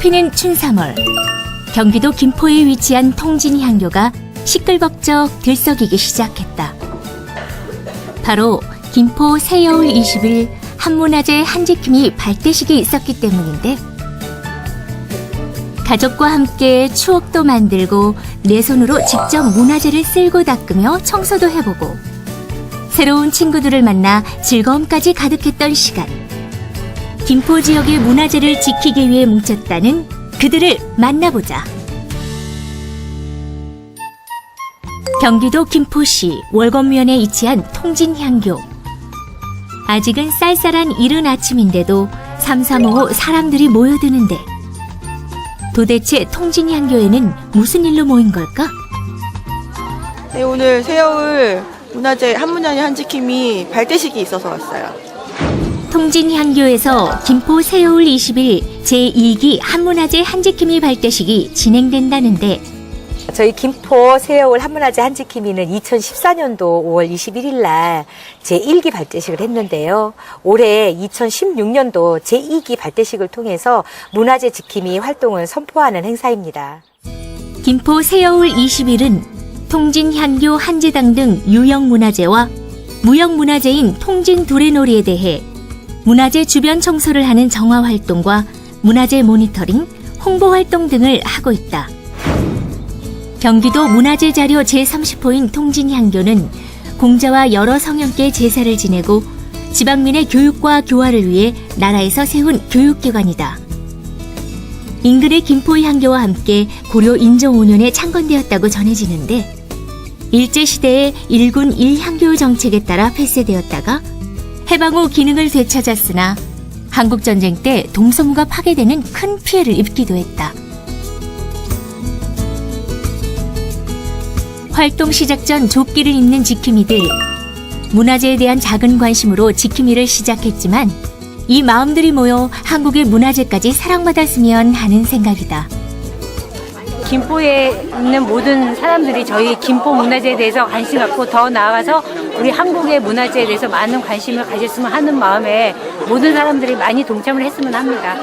꽃피는 춘삼월 경기도 김포에 위치한 통진 향교가 시끌벅적 들썩이기 시작했다. 바로 김포 새여울 20일 한문화재 한지킴이 발대식이 있었기 때문인데 가족과 함께 추억도 만들고 내 손으로 직접 문화재를 쓸고 닦으며 청소도 해보고 새로운 친구들을 만나 즐거움까지 가득했던 시간. 김포 지역의 문화재를 지키기 위해 뭉쳤다는 그들을 만나보자. 경기도 김포시 월검면에 위치한 통진향교. 아직은 쌀쌀한 이른 아침인데도 삼삼오오 사람들이 모여드는데 도대체 통진향교에는 무슨 일로 모인 걸까? 네, 오늘 새여울 문화재 한문현이 한지킴이 발대식이 있어서 왔어요. 통진향교에서 김포 새여울 20일 제2기 한문화재 한지킴이 발대식이 진행된다는데 저희 김포 새여울 한문화재 한지킴이는 2014년도 5월 21일 날 제1기 발대식을 했는데요. 올해 2016년도 제2기 발대식을 통해서 문화재 지킴이 활동을 선포하는 행사입니다. 김포 새여울 20일은 통진향교 한지당 등 유형문화재와 무형문화재인 통진 두레놀이에 대해 문화재 주변 청소를 하는 정화 활동과 문화재 모니터링, 홍보 활동 등을 하고 있다. 경기도 문화재 자료 제30호인 통진향교는 공자와 여러 성현께 제사를 지내고 지방민의 교육과 교화를 위해 나라에서 세운 교육기관이다. 인근의 김포향교와 함께 고려 인종 5년에 창건되었다고 전해지는데 일제시대의 일군 1향교 정책에 따라 폐쇄되었다가 해방 후 기능을 되찾았으나 한국 전쟁 때 동서무가 파괴되는 큰 피해를 입기도 했다. 활동 시작 전 조끼를 입는 지킴이들. 문화재에 대한 작은 관심으로 지킴이를 시작했지만 이 마음들이 모여 한국의 문화재까지 사랑받았으면 하는 생각이다. 김포에 있는 모든 사람들이 저희 김포 문화재에 대해서 관심 갖고 더 나아가서 우리 한국의 문화재에 대해서 많은 관심을 가졌으면 하는 마음에 모든 사람들이 많이 동참을 했으면 합니다.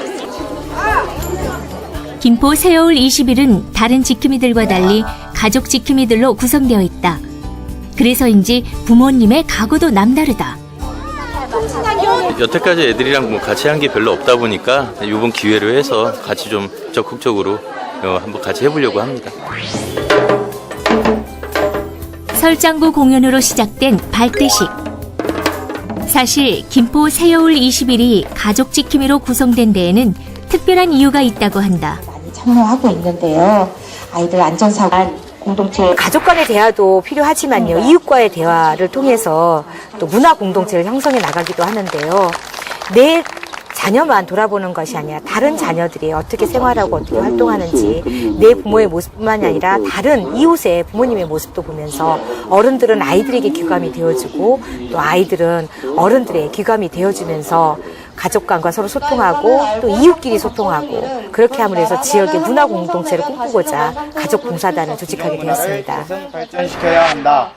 김포 새여울 20일은 다른 지킴이들과 달리 가족 지킴이들로 구성되어 있다. 그래서인지 부모님의 각오도 남다르다. 여태까지 애들이랑 뭐 같이 한 게 별로 없다 보니까 이번 기회로 해서 같이 좀 적극적으로 어, 한번 같이 해보려고 합니다. 설장구 공연으로 시작된 발대식. 사실 김포 새여울 20일이 가족 지킴이로 구성된 데에는 특별한 이유가 있다고 한다. 많이 참여하고 있는데요. 아이들 안전사고 공동체 가족 간의 대화도 필요하지만요. 이웃과의 대화를 통해서 또 문화 공동체를 형성해 나가기도 하는데요. 내 자녀만 돌아보는 것이 아니라 다른 자녀들이 어떻게 생활하고 어떻게 활동하는지 내 부모의 모습뿐만이 아니라 다른 이웃의 부모님의 모습도 보면서 어른들은 아이들에게 귀감이 되어주고 또 아이들은 어른들의 귀감이 되어주면서 가족 간과 서로 소통하고 또 이웃끼리 소통하고 그렇게 함으로 해서 지역의 문화 공동체를 꿈꾸고자 가족 봉사단을 조직하게 되었습니다. 발전시켜야 한다.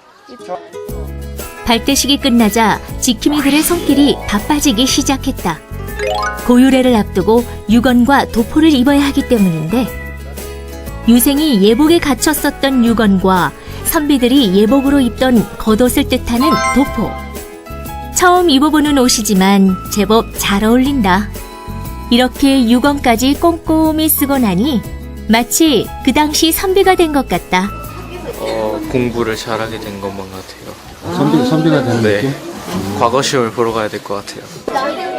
발대식이 끝나자 지킴이들의 손길이 바빠지기 시작했다. 고유례를 앞두고 유건과 도포를 입어야 하기 때문인데 유생이 예복에 갇혔었던 유건과 선비들이 예복으로 입던 겉옷을 뜻하는 도포. 처음 입어보는 옷이지만 제법 잘 어울린다. 이렇게 유건까지 꼼꼼히 쓰고 나니 마치 그 당시 선비가 된 것 같다. 어, 공부를 잘하게 된 것만 같아요. 선비, 선비가 되는 네. 느낌? 과거 시험을 보러 가야 될 것 같아요.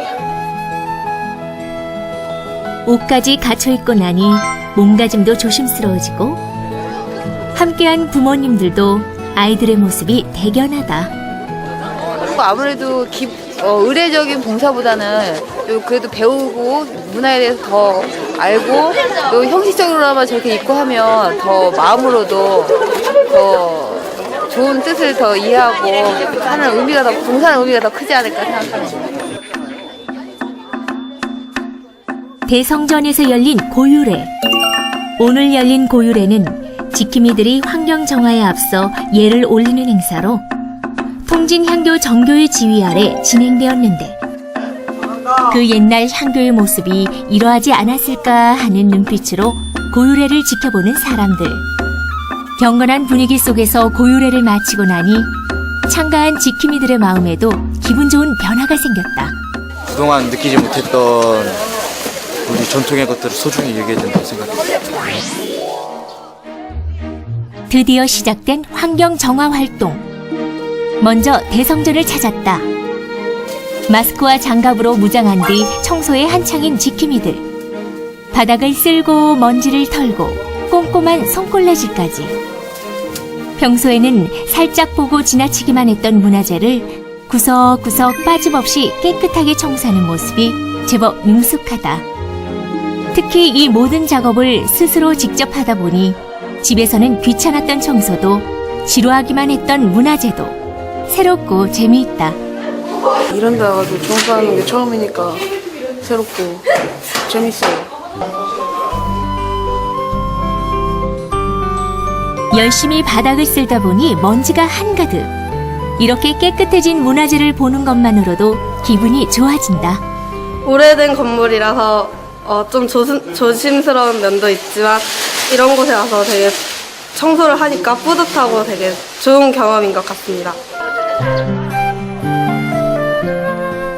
옷까지 갖춰 입고 나니 몸가짐도 조심스러워지고 함께한 부모님들도 아이들의 모습이 대견하다. 아무래도 기, 어, 의례적인 봉사보다는 또 그래도 배우고 문화에 대해서 더 알고 또 형식적으로나마 저렇게 입고 하면 더 마음으로도 더 좋은 뜻을 더 이해하고 하는 의미가 더 봉사하는 의미가 더 크지 않을까 생각합니다. 대성전에서 열린 고유례. 오늘 열린 고유례는 지킴이들이 환경 정화에 앞서 예를 올리는 행사로 통진향교 정교의 지휘 아래 진행되었는데 그 옛날 향교의 모습이 이러하지 않았을까 하는 눈빛으로 고유래를 지켜보는 사람들. 경건한 분위기 속에서 고유래를 마치고 나니 참가한 지킴이들의 마음에도 기분 좋은 변화가 생겼다. 그동안 느끼지 못했던 우리 전통의 것들을 소중히 여겨야 된다고 생각합니다. 드디어 시작된 환경 정화 활동. 먼저 대성전을 찾았다. 마스크와 장갑으로 무장한 뒤 청소에 한창인 지킴이들. 바닥을 쓸고 먼지를 털고 꼼꼼한 손걸레질까지. 평소에는 살짝 보고 지나치기만 했던 문화재를 구석구석 빠짐없이 깨끗하게 청소하는 모습이 제법 능숙하다. 특히 이 모든 작업을 스스로 직접 하다 보니 집에서는 귀찮았던 청소도 지루하기만 했던 문화재도 새롭고 재미있다. 이런 데 와가지고 청소하는 게 처음이니까 새롭고 재밌어요. 열심히 바닥을 쓸다 보니 먼지가 한가득. 이렇게 깨끗해진 문화재를 보는 것만으로도 기분이 좋아진다. 오래된 건물이라서 어, 좀 조심, 조심스러운 면도 있지만 이런 곳에 와서 되게 청소를 하니까 뿌듯하고 되게 좋은 경험인 것 같습니다.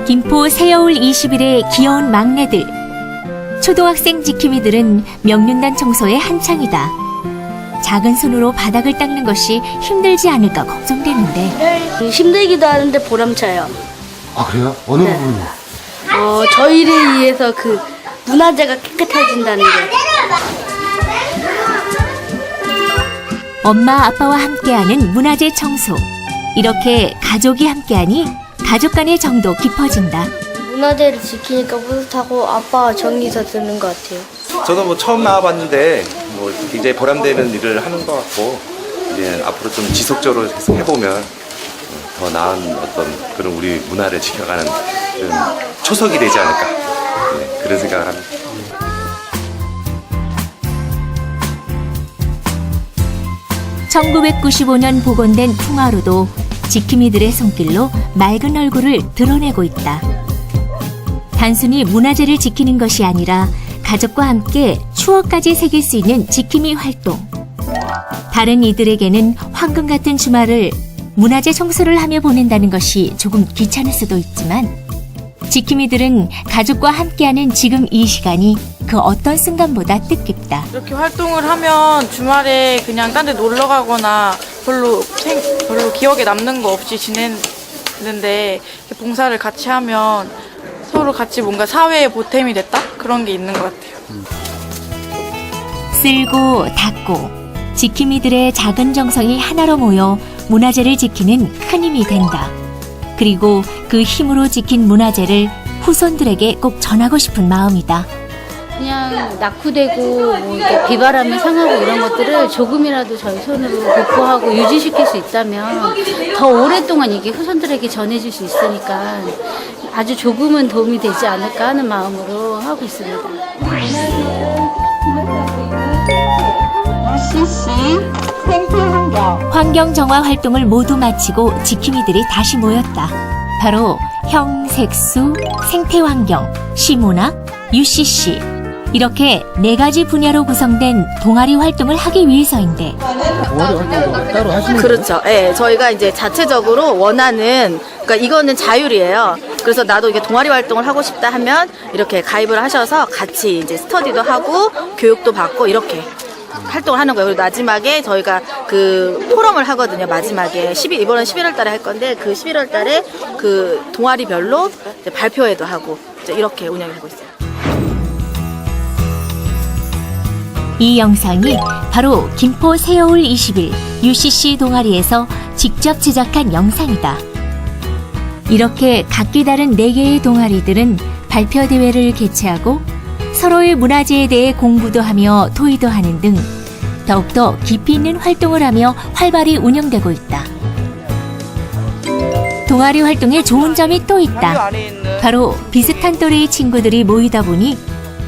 김포 새여울 20일의 귀여운 막내들. 초등학생 지킴이들은 명륜단 청소에 한창이다. 작은 손으로 바닥을 닦는 것이 힘들지 않을까 걱정되는데 힘들기도 하는데 보람차요. 아 그래요? 어느 네. 부분이? 어, 저희를 위해서 그 문화재가 깨끗해진다는 게. 엄마 아빠와 함께하는 문화재 청소. 이렇게 가족이 함께하니 가족 간의 정도 깊어진다. 문화재를 지키니까 뿌듯하고 아빠와 정이 더 드는 것 같아요. 저도 뭐 처음 나와봤는데 뭐 굉장히 보람되는 일을 하는 것 같고 이제 앞으로 좀 지속적으로 계속 해보면 더 나은 어떤 그런 우리 문화를 지켜가는 그런 초석이 되지 않을까 네, 그런 생각을 합니다. (1995년) 복원된 풍화로도 지킴이들의 손길로 맑은 얼굴을 드러내고 있다. 단순히 문화재를 지키는 것이 아니라 가족과 함께 추억까지 새길 수 있는 지킴이 활동. 다른 이들에게는 황금 같은 주말을 문화재 청소를 하며 보낸다는 것이 조금 귀찮을 수도 있지만 지킴이들은 가족과 함께하는 지금 이 시간이 그 어떤 순간보다 뜻깊다. 이렇게 활동을 하면 주말에 그냥 딴 데 놀러 가거나 별로 생, 별로 기억에 남는 거 없이 지내는데 이렇게 봉사를 같이 하면 서로 같이 뭔가 사회에 보탬이 됐다? 그런 게 있는 것 같아요. 쓸고 닦고 지킴이들의 작은 정성이 하나로 모여 문화재를 지키는 큰 힘이 된다. 그리고 그 힘으로 지킨 문화재를 후손들에게 꼭 전하고 싶은 마음이다. 그냥 낙후되고 뭐 이렇게 비바람에 상하고 이런 것들을 조금이라도 저희 손으로 복구하고 유지시킬 수 있다면 더 오랫동안 이게 후손들에게 전해질 수 있으니까 아주 조금은 도움이 되지 않을까 하는 마음으로 하고 있습니다. 환경 정화 활동을 모두 마치고 지킴이들이 다시 모였다. 바로 형 색수, 생태 환경, 시문학, UCC 이렇게 네 가지 분야로 구성된 동아리 활동을 하기 위해서인데 그렇죠. 예, 저희가 이제 자체적으로 원하는, 그러니까 이거는 자율이에요. 그래서 나도 이게 동아리 활동을 하고 싶다 하면 이렇게 가입을 하셔서 같이 이제 스터디도 하고 교육도 받고 이렇게 활동을 하는 거예요. 그리고 마지막에 저희가 그 포럼을 하거든요. 마지막에 12, 이번은 11월 달에 할 건데 그 11월 달에 그 동아리별로 이제 발표회도 하고 이제 이렇게 운영을 하고 있어요. 이 영상이 바로 김포 새여울 20일 UCC 동아리에서 직접 제작한 영상이다. 이렇게 각기 다른 4개의 동아리들은 발표 대회를 개최하고 서로의 문화재에 대해 공부도 하며 토의도 하는 등 더욱더 깊이 있는 활동을 하며 활발히 운영되고 있다. 동아리 활동에 좋은 점이 또 있다. 바로 비슷한 또래의 친구들이 모이다 보니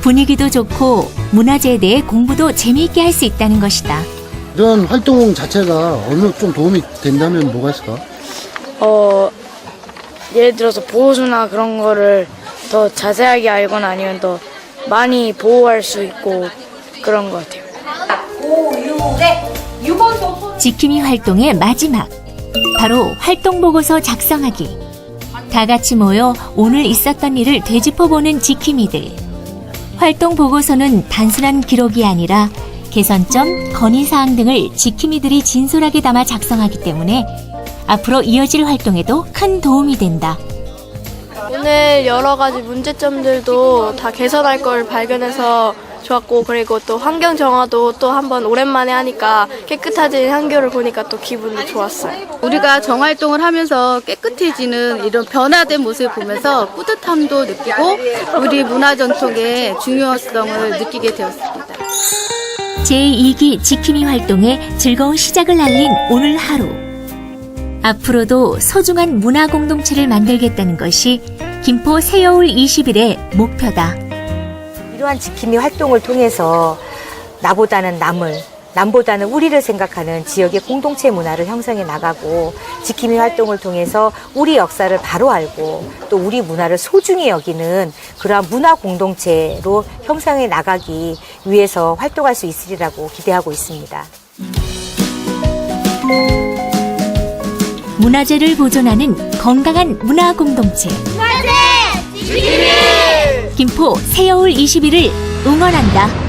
분위기도 좋고 문화재에 대해 공부도 재미있게 할 수 있다는 것이다. 이런 활동 자체가 어느 좀 도움이 된다면 뭐가 있을까? 어, 예를 들어서 보호수나 그런 거를 더 자세하게 알거나 아니면 더 많이 보호할 수 있고 그런 것 같아요. 지킴이 활동의 마지막. 바로 활동 보고서 작성하기. 다 같이 모여 오늘 있었던 일을 되짚어보는 지킴이들. 활동 보고서는 단순한 기록이 아니라 개선점, 건의사항 등을 지킴이들이 진솔하게 담아 작성하기 때문에 앞으로 이어질 활동에도 큰 도움이 된다. 오늘 여러 가지 문제점들도 다 개선할 걸 발견해서 좋았고 그리고 또 환경 정화도 또 한번 오랜만에 하니까 깨끗해진 향교를 보니까 또 기분이 좋았어요. 우리가 정활동을 하면서 깨끗해지는 이런 변화된 모습을 보면서 뿌듯함도 느끼고 우리 문화 전통의 중요성을 느끼게 되었습니다. 제2기 지킴이 활동의 즐거운 시작을 알린 오늘 하루. 앞으로도 소중한 문화 공동체를 만들겠다는 것이 김포 새여울 20일의 목표다. 이러한 지킴이 활동을 통해서 나보다는 남을, 남보다는 우리를 생각하는 지역의 공동체 문화를 형성해 나가고 지킴이 활동을 통해서 우리 역사를 바로 알고 또 우리 문화를 소중히 여기는 그러한 문화 공동체로 형성해 나가기 위해서 활동할 수 있으리라고 기대하고 있습니다. 문화재를 보존하는 건강한 문화 공동체. 김포 새여울 20일을 응원한다.